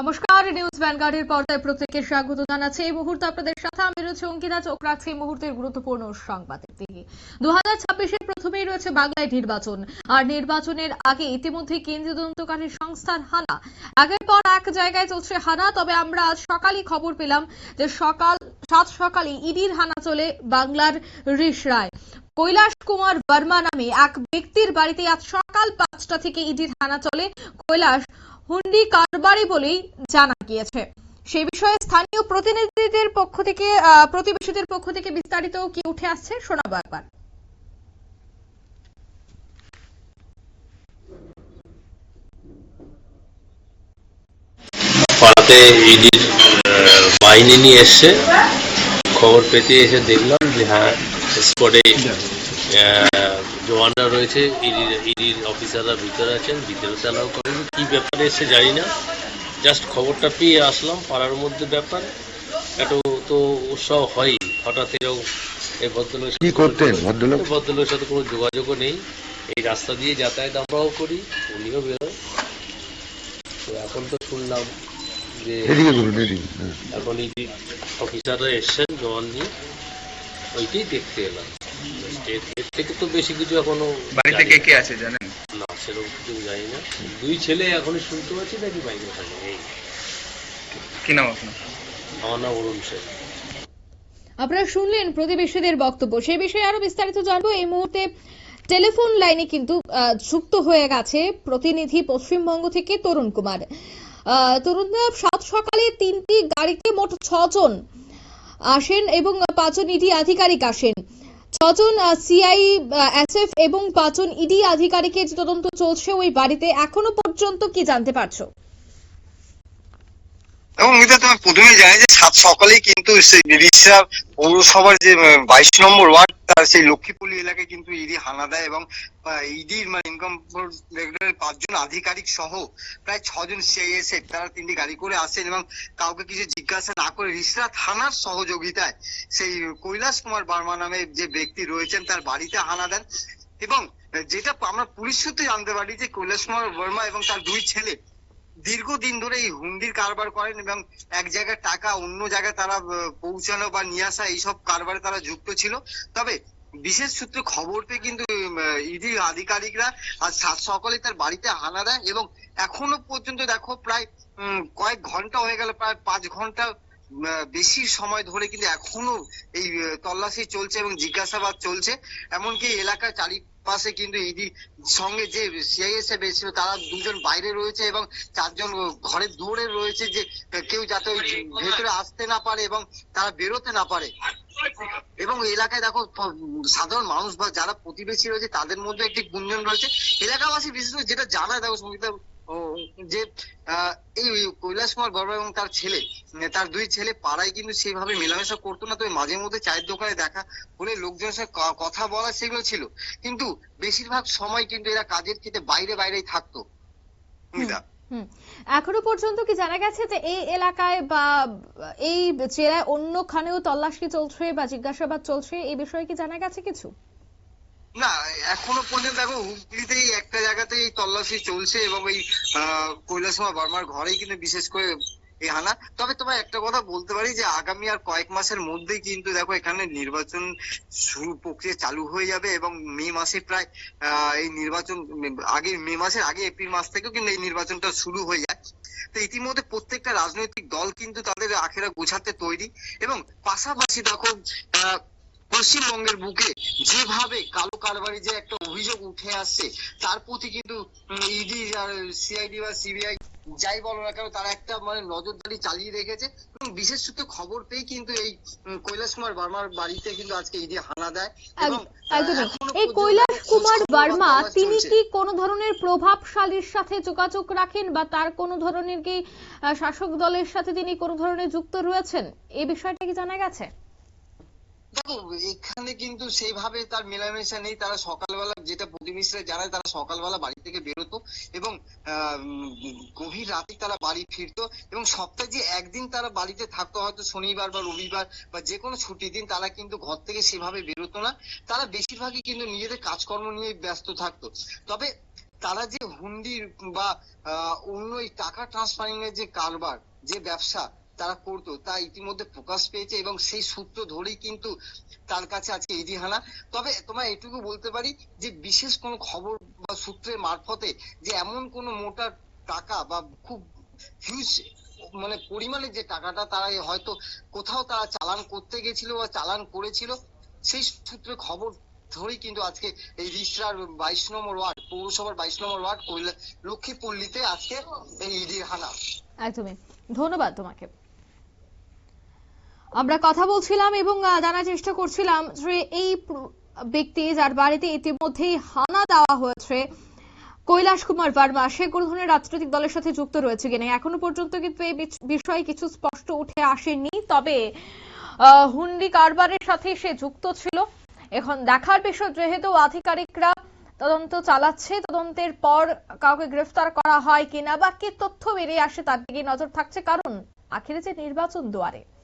নমস্কার, নিউজ ভ্যানগার্ডের পর্দায় প্রত্যেককে স্বাগত জানাচ্ছি। এই মুহূর্তে আপনাদের সাথে আমি রয়েছে অঙ্কিতা চোখ রাখছি এই মুহূর্তের গুরুত্বপূর্ণ সংবাদের দিকে দু হাজার প্রথমেই রয়েছে বাংলায় নির্বাচন। আর নির্বাচনের আগে ইতিমধ্যে কেন্দ্রীয় তদন্তকারী সংস্থার হানা। আগের পর এক জায়গায় চলছে হানা, তবে আমরা আজ সকালই খবর পেলাম যে সকাল, সাত সকালে ইডির হানা চলে বাংলার রিসরায় কৈলাস কুমার বর্মা নামে এক ব্যক্তির বাড়িতে আজ সকাল পাঁচটা থেকে ইডির হানা চলে। কৈলাস হুন্ডি কারবারি বলেই জানা গিয়েছে। সে বিষয়ে স্থানীয় প্রতিনিধিদের পক্ষ থেকে প্রতিবেশীদের পক্ষ থেকে বিস্তারিত কি উঠে আসছে শোনাবো একবার। পাড়াতে ইডির বাহিনী নিয়ে এসছে। খবর পেতে এসে দেখলাম যে হ্যাঁ স্পটে জওয়ানরা রয়েছে ইডির ইডির অফিসাররা ভিতরে আছেন ভিতরে চালাও করেন। কি ব্যাপারে এসে জানি না। জাস্ট খবরটা পেয়ে আসলাম পাড়ার মধ্যে ব্যাপার। একটু তো উৎসাহ হয় হঠাৎ এরকম এই ভদ্রলোক কি করতেন ভদ্রলোক? ভদ্রলোকের সাথে কোনো যোগাযোগও নেই। এই রাস্তা দিয়ে যাতায়াত আমরাও করি উনিও বেরোয়। তো এখন তো শুনলাম যে হ্যাঁ। এখন এই অফিসাররা এসছেন জওয়ান নিয়ে। ওইটাই দেখতে এলাম। এর থেকে তো বেশি কিছু এখনও বাড়িতে কে কে আছে জানেন? না সেরকম কিছু জানি না। দুই ছেলে এখনই শুনতে পাচ্ছি নাকি বাইরে থাকে এই। কি নাম আপনার? আমার নাম অরুণ সেন। আপনারা শুনলেন প্রতিবেশীদের বক্তব্য। সেই বিষয়ে আরও বিস্তারিত জানব। এই মুহূর্তে টেলিফোন লাইনে কিন্তু আহ, যুক্ত হয়ে গেছে প্রতিনিধি পশ্চিমবঙ্গ থেকে তরুণ কুমার। আহ, তরুণদা সাত সকালে তিনটি গাড়িতে মোট ছজন আসেন এবং পাঁচজন ইডি আধিকারিক আসেন। ছজন সিআই এসএফ এবং পাঁচজন ইডি আধিকারিকের যে তদন্ত চলছে ওই বাড়িতে এখনও পর্যন্ত কি জানতে পারছ? এবং প্রথমে জানি যে সাত সকালেই কিন্তু পৌরসভার যে বাইশ নম্বর ওয়ার্ড তার সেই লক্ষ্মীপল্লী এলাকায় কিন্তু ইডি হানা দেয় এবং ইডির মানে ইনকাম পাঁচজন আধিকারিক সহ প্রায় ছজন সিআইএসএফ তারা তিনটি গাড়ি করে আসেন এবং কাউকে কিছু জিজ্ঞাসা না করে রিসরা থানার সহযোগিতায় সেই কৈলাস কুমার বার্মা নামে যে ব্যক্তি রয়েছেন তার বাড়িতে হানা দেন এবং যেটা আমরা পুলিশ সূত্রে জানতে পারি যে কৈলাস কুমার বর্মা এবং তার দুই ছেলে দীর্ঘদিন ধরে এই হুন্ডির কারবার করেন এবং এক জায়গায় টাকা অন্য জায়গায় তারা পৌঁছানো বা নিয়ে আসা এইসব কারবারে তারা যুক্ত ছিল। তবে বিশেষ সূত্রে খবর পেয়ে কিন্তু ইডি আধিকারিকরা আজ সকলে তার বাড়িতে হানা দেয় এবং এখনও পর্যন্ত দেখো প্রায় কয়েক ঘণ্টা হয়ে গেল, প্রায় পাঁচ ঘণ্টা বেশি সময় ধরে কিন্তু এখনও এই তল্লাশি চলছে এবং জিজ্ঞাসাবাদ চলছে। এমনকি এলাকার চারিপাশে কিন্তু ইডি সঙ্গে যে সিআইএসএফ এসেছিল তারা দুজন বাইরে রয়েছে এবং চারজন ঘরের দৌড়ে রয়েছে যে কেউ যাতে ওই ভেতরে আসতে না পারে এবং তারা বেরোতে না পারে। এবং এলাকায় দেখো, সাধারণ মানুষ বা যারা প্রতিবেশী রয়েছে তাদের মধ্যে একটি গুঞ্জন রয়েছে। এলাকাবাসী বিশেষ করে যেটা জানায়, দেখো সঙ্গীতা যে এই কৈলাস কুমার বর্মা এবং তার ছেলে তার দুই ছেলে পাড়ায় কিন্তু সেভাবে মেলামেশা করতো না তবে মাঝে মধ্যে চায়ের দোকানে দেখা বলে লোকজনের সাথে কথা বলা সেগুলো ছিল। কিন্তু বেশিরভাগ সময় কিন্তু এরা কাজের ক্ষেত্রে বাইরে বাইরেই থাকতো। এখনও পর্যন্ত কি জানা গেছে যে এই এলাকায় বা এই জেলায় অন্যখানেও তল্লাশি চলছে বা জিজ্ঞাসাবাদ চলছে? এই বিষয়ে কি জানা গেছে কিছু? না এখনও পর্যন্ত দেখো হুগলিতেই একটা জায়গাতেই তল্লাশি চলছে এবং ওই কৈলাসমা বর্মার ঘরেই কিন্তু বিশেষ করে এই হানা। তবে তোমার একটা কথা বলতে পারি যে আগামী আর কয়েক মাসের মধ্যেই কিন্তু দেখো এখানে নির্বাচন শুরু প্রক্রিয়া চালু হয়ে যাবে এবং মে মাসে প্রায় এই নির্বাচন আগে মে মাসের আগে এপ্রিল মাস থেকেও কিন্তু এই নির্বাচনটা শুরু হয়ে যায়। তো ইতিমধ্যে প্রত্যেকটা রাজনৈতিক দল কিন্তু তাদের আখেরা গোছাতে তৈরি এবং পাশাপাশি দেখো আহ, পশ্চিমবঙ্গের বুকে যেভাবে কালো কারবারি যে একটা অভিযোগ উঠে আসছে তার প্রতি কিন্তু ইডি আর সিআইডি বা সিবিআই যাই বলো না কেন তারা একটা মানে নজরদারি চালিয়ে রেখেছে। এবং বিশেষ সূত্রে খবর পেয়ে কিন্তু এই কৈলাস কুমার বার্মার বাড়িতে কিন্তু আজকে ইডি হানা দেয়। এবং এই কৈলাস কুমার বার্মা তিনি কি কোনো ধরনের প্রভাবশালীর সাথে যোগাযোগ রাখেন বা তার কোনো ধরনের কি শাসক দলের সাথে তিনি কোনো ধরনের যুক্ত রয়েছেন? এই বিষয়টা কি জানা গেছে? দেখো, এখানে কিন্তু সেইভাবে তার মেলামেশা নেই। তারা সকালবেলা যেটা প্রতিবেশীরা জানায়, তারা সকালবেলা বাড়ি থেকে বেরোতো এবং গভীর রাতে তারা বাড়ি ফিরতো এবং সপ্তাহে যে একদিন তারা বাড়িতে থাকতো, হয়তো শনিবার বা রবিবার বা যে কোনো ছুটির দিন তারা কিন্তু ঘর থেকে সেভাবে বেরোতো না। তারা বেশিরভাগই কিন্তু নিজেদের কাজকর্ম নিয়ে ব্যস্ত থাকতো। তবে তারা যে হুন্ডির বা অন্য এই টাকা ট্রান্সফারিং এর যে কারবার, যে ব্যবসা তারা করতো তা ইতিমধ্যে প্রকাশ পেয়েছে এবং সেই সূত্র ধরেই কিন্তু তার কাছে আছে ইডি হানা তবে তোমার এটুকু বলতে পারি যে বিশেষ কোনো খবর বা সূত্রের মারফতে যে এমন কোনো মোটা টাকা বা খুব হিউজ মানে পরিমাণে যে টাকাটা তারা হয়তো কোথাও তারা চালান করতে গেছিল বা চালান করেছিল, সেই সূত্রে খবর ধরেই কিন্তু আজকে এই রিসরার বাইশ নম্বর ওয়ার্ড, পৌরসভার বাইশ নম্বর ওয়ার্ড লক্ষ্মীপল্লীতে আজকে এই ইডির হানা একদমই। ধন্যবাদ তোমাকে। আমরা কথা বলছিলাম এবং জানার চেষ্টা করছিলাম যে এই ব্যক্তি যার বাড়িতে ইতিমধ্যেই হানা দেওয়া হয়েছে, কৈলাস কুমার বর্মা, সে কোনো ধরনের রাজনৈতিক দলের সাথে যুক্ত রয়েছে কিনা? এখনও পর্যন্ত কিন্তু এই বিষয়ে কিছু স্পষ্ট উঠে আসেনি, তবে হুন্ডি কারবারের সাথে সে যুক্ত ছিল। এখন দেখার বিষয়, যেহেতু আধিকারিকরা তদন্ত চালাচ্ছে, তদন্তের পর কাউকে গ্রেফতার করা হয় কিনা বা কি তথ্য বেরিয়ে আসে তার দিকে নজর থাকছে, কারণ আখেরে যে নির্বাচন দুয়ারে।